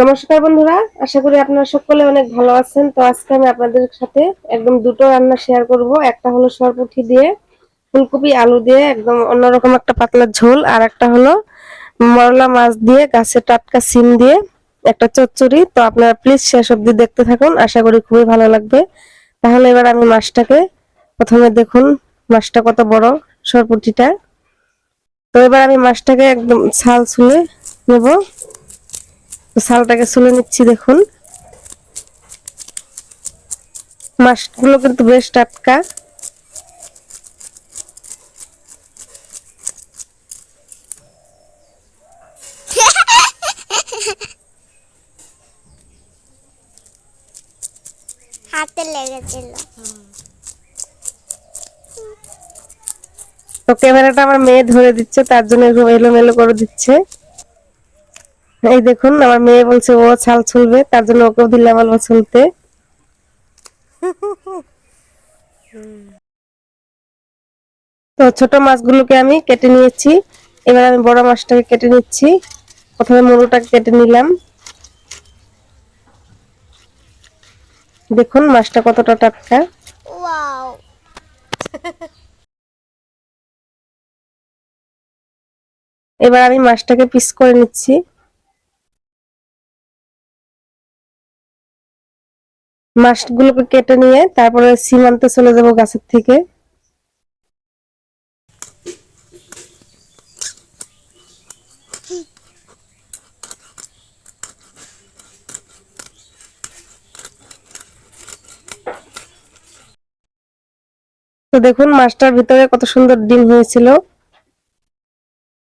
নমস্কার বন্ধুরা, আশা করি আপনারা সকলে অনেক ভালো আছেন। তো আজকে আমি আপনাদের সাথে একদম দুটো রান্না শেয়ার করব। একটা হলো সরপুঠি দিয়ে ফুলকপি, আলু দিয়ে একদম অন্যরকম একটা পাতলা ঝোল, আর একটা হলো মরলা মাছ দিয়ে গাছের টাটকা সিম দিয়ে একটা চচ্চড়ি। তো আপনারা প্লিজ শেষ অবধি দেখতে থাকুন, আশা করি খুবই ভালো লাগবে। তাহলে এবার আমি মাছটাকে প্রথমে দেখুন, মাছটা কত বড় সরপুটিটা তো এবার আমি মাছটাকে একদম ছাল ছুলে নেব। ছালটাকে ছুলে নিচ্ছি দেখুন। মাছগুলো কিন্তু বেশ টাটকা। হাতে লেগেছিল। তো ক্যামেরাটা আমার মেয়ে ধরে দিচ্ছে তার জন্য এলোমেলো করে দিচ্ছে। এই দেখুন আমার মেয়ে বলছে ও ছাল ছুলবে তার জন্য ওকেও দিলাম অল্প ছুলতে। তো ছোট মাছগুলোকে আমি কেটে নিয়েছি। এবার আমি বড় মাছটাকে কেটে নিচ্ছি। প্রথমে মুড়োটাকে কেটে নিলাম। দেখুন মাছটা কতটা টাটকা। এবার আমি মাছটাকে পিস করে নিচ্ছি। মাছগুলোকে কেটে নিয়ে তারপরে সীমান্তে চলে যাব গাছের থেকে। তো দেখুন, মাছটার ভিতরে কত সুন্দর ডিম হয়েছিল।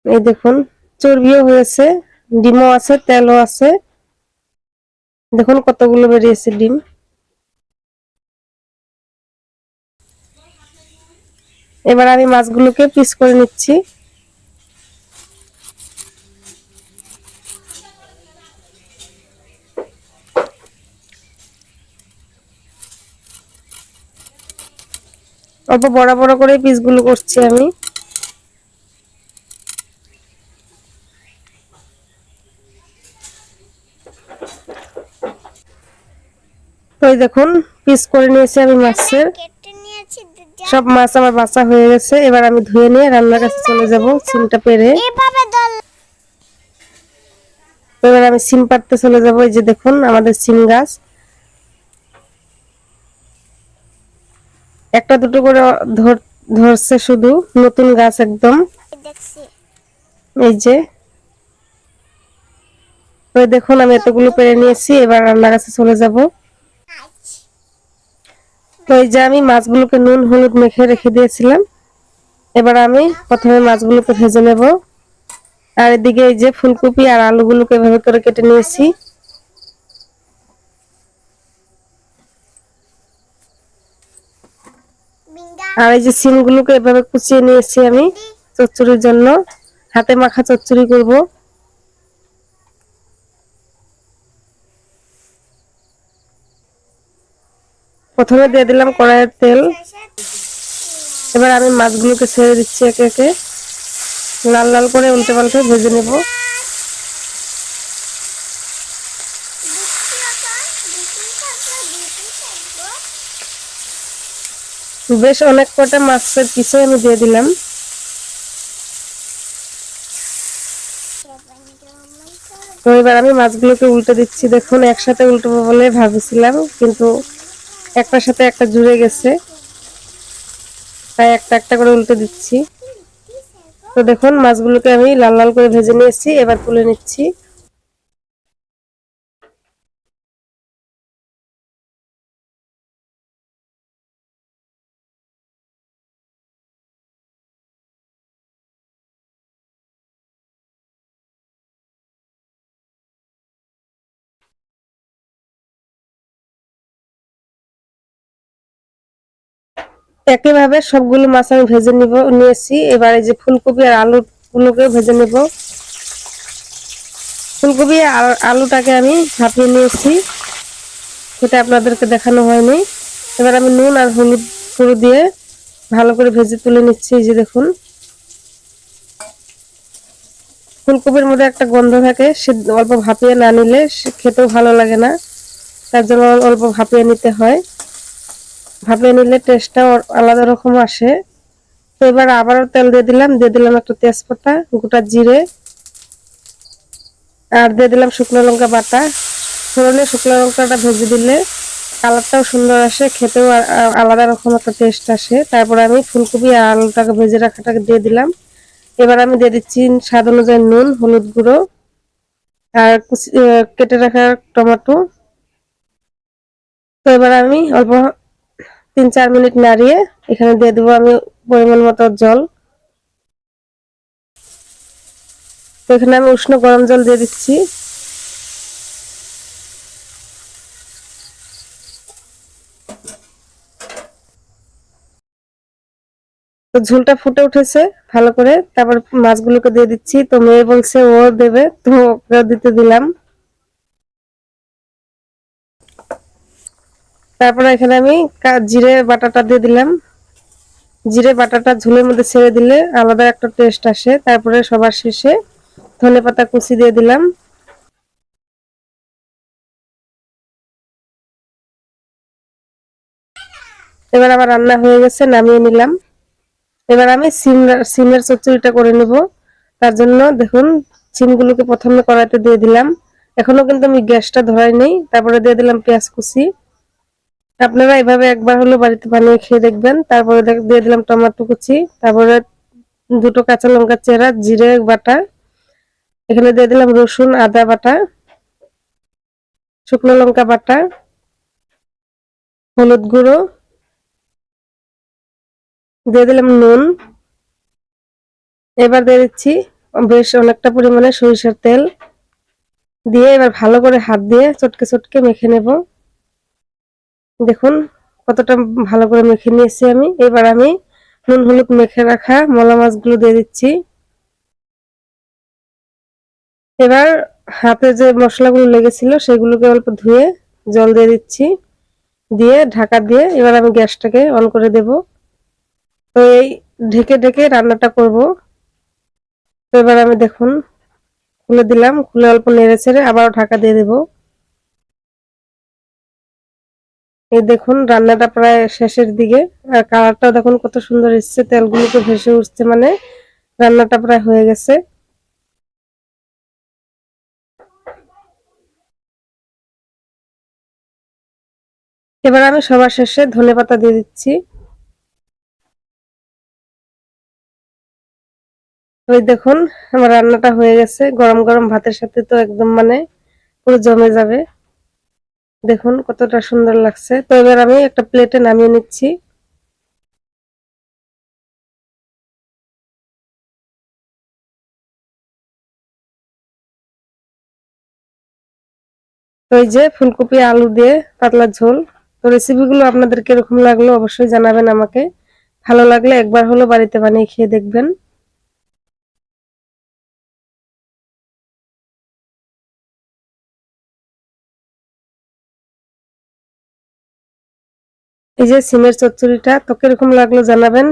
এই দেখুন, চর্বিও হয়েছে, ডিমও আছে, তেলও আছে। দেখুন কতগুলো বেরিয়েছে ডিম। এবার আমি মাছগুলোকে পিস করে নিচ্ছি। অল্প বড় বড় করে পিসগুলো করছি আমি। তো দেখুন, পিস করে নিয়েছি আমি মাছের। সব মাছ আমার বাঁচা হয়ে গেছে। এবার আমি ধুয়ে নিয়ে রান্নার কাছে চলে যাব সিমটা পেরে। এবার আমি সিম পাড়তে চলে যাব এই যে দেখুন আমাদের সিম গাছ। একটা দুটো করে ধর- ধরছে শুধু নতুন গাছ একদম। এই যে। দেখুন আমি এতগুলো পেরে নিয়েছি এবার রান্নার কাছে চলে যাব। তো এই যে আমি মাছগুলোকে নুন, হলুদ মেখে রেখে দিয়েছিলাম। এবার আমি প্রথমে মাছগুলোকে ভেজে নেব। আর এদিকে এই যে ফুলকপি আর আলুগুলোকে এভাবে করে কেটে নিয়েছি। আর এই যে সিমগুলোকে এভাবে কুচিয়ে নিয়েছি আমি চচ্চড়ির জন্য। হাতে মাখা চচ্চড়ি করব। প্রথমে দিয়ে দিলাম কড়াইয়ের তেল। এবার আমি মাছগুলোকে ছেড়ে দিচ্ছি একে একে। লাল লাল করে উল্টে পাল্টে ভেজে নেব। বেশ অনেক কটা মাছের পিছে আমি দিয়ে দিলাম। তো এবার আমি মাছগুলোকে উল্টে দিচ্ছি। দেখুন, একসাথে উল্টবো বলে ভাবছিলাম কিন্তু একটার সাথে একটা জুড়ে গেছে। তাই একটা একটা করে উল্টে দিচ্ছি। তো দেখুন, মাছগুলোকে আমি লাল লাল করে ভেজে নিয়েছি, এবার তুলে নিচ্ছি। একইভাবে সবগুলো মাছ আমি ভেজে নিব, নিয়েছি। এবার যে ফুলকপি আর আলু গুলোকে ভেজে নেব। ফুলকপি আর আলুটাকে আমি ভাপিয়ে নিয়েছি। সেটা আপনাদেরকে দেখানো হয়নি। এবার আমি নুন আর হলুদ গুঁড়ো দিয়ে ভালো করে ভেজে তুলে নিচ্ছি যে দেখুন। ফুলকপির মধ্যে একটা গন্ধ থাকে, সে অল্প ভাপিয়ে না নিলে খেতেও ভালো লাগে না। তার জন্য অল্প ভাপিয়ে নিতে হয়। ভাপিয়ে নিলে টেস্টটা আলাদা রকম আসে। তো এবার আবারও তেল দিয়ে দিলাম দিয়ে দিলাম একটা তেজপাতা, গোটা জিরে, আর দিয়ে দিলাম শুকনো লঙ্কা বাটা। ফোড়নে শুকনো লঙ্কাটা ভেজে দিলে কালারটাও সুন্দর আসে, খেতেও আলাদা রকম একটা টেস্ট আসে। তারপরে আমি ফুলকপি আর আলুটাকে ভেজে রাখাটাকে দিয়ে দিলাম। এবার আমি দিয়ে দিচ্ছি স্বাদ অনুযায়ী নুন, হলুদ গুঁড়ো, আর কেটে রাখা টমেটো। তো এবার আমি অল্প তিন চার মিনিট নাড়িয়ে এখানে দিয়ে দেবো আমি পরিমাণ মতো জল। তো এখানে আমি উষ্ণ গরম জল দিয়ে দিচ্ছি। তো ঝোলটা ফুটে উঠেছে ভালো করে। তারপর মাছগুলোকে দিয়ে দিচ্ছি। তো মেয়ে বলছে, ও দেবে। তো ওকে দিতে দিলাম। তারপরে এখানে আমি জিরে বাটাটা দিয়ে দিলাম। জিরে বাটাটা ঝোলের মধ্যে ছেড়ে দিলে আলাদা একটা টেস্ট আসে। তারপরে সবার শেষে ধনে পাতা কুচি দিয়ে দিলাম। এবার আমার রান্না হয়ে গেছে, নামিয়ে নিলাম। এবার আমি সিম সিমের চচ্চড়িটা করে নেব। তার জন্য দেখুন, সিমগুলোকে প্রথমে কড়াইতে দিয়ে দিলাম। এখনও কিন্তু আমি গ্যাসটা ধরাই নেই। তারপরে দিয়ে দিলাম পেঁয়াজ কুচি। আপনারা এভাবে একবার হলো বাড়িতে বানিয়ে খেয়ে দেখবেন। তারপরে দিয়ে দিলাম টমেটো কুচি, তারপরে দুটো কাঁচা লঙ্কা চেরা, জিরে বাটা এখানে দিয়ে দিলাম রসুন, আদা বাটা, শুকনো লঙ্কা বাটা, হলুদ গুঁড়ো, দিয়ে দিলাম নুন। এবার দিয়ে দিচ্ছি বেশ অনেকটা পরিমাণে সরিষার তেল। দিয়ে এবার ভালো করে হাত দিয়ে চটকে চটকে মেখে নেব। দেখুন, কতটা ভালো করে মেখে নিয়েছি আমি। এবার আমি নুন হলুদ মেখে রাখা মলা মাছগুলো দিয়ে দিচ্ছি। এবার হাতে যে মশলাগুলো লেগেছিল, সেগুলোকে অল্প ধুয়ে জল দিয়ে দিচ্ছি। দিয়ে ঢাকা দিয়ে এবার আমি গ্যাসটাকে অন করে দেব। তো এই ঢেকে ঢেকে রান্নাটা করব। তো এবার আমি দেখুন, খুলে দিলাম, খুলে অল্প নেড়ে ছেড়ে আবারও ঢাকা দিয়ে দেব। এই দেখুন, রান্নাটা প্রায় শেষের দিকে। আর কালারটাও দেখুন কত সুন্দর এসছে, তেলগুলোকে ভেসে উঠছে মানে রান্নাটা প্রায় হয়ে গেছে। এবার আমি সবার শেষে ধনেপাতা দিয়ে দিচ্ছি। ওই দেখুন, আমার রান্নাটা হয়ে গেছে। গরম গরম ভাতের সাথে তো একদম মানে পুরো জমে যাবে। দেখুন কতটা সুন্দর লাগছে। তো এবার আমি একটা প্লেটে নামিয়ে নিচ্ছি। তো এই যে ফুলকপি, আলু দিয়ে পাতলা ঝোল। তো রেসিপিগুলো আপনাদের কীরকম লাগল অবশ্যই জানাবেন আমাকে। ভালো লাগলে একবার হলো বাড়িতে বানিয়ে খেয়ে দেখবেন। এই যে সিমের চচ্চড়িটা তো কীরকম লাগল জানাবেন?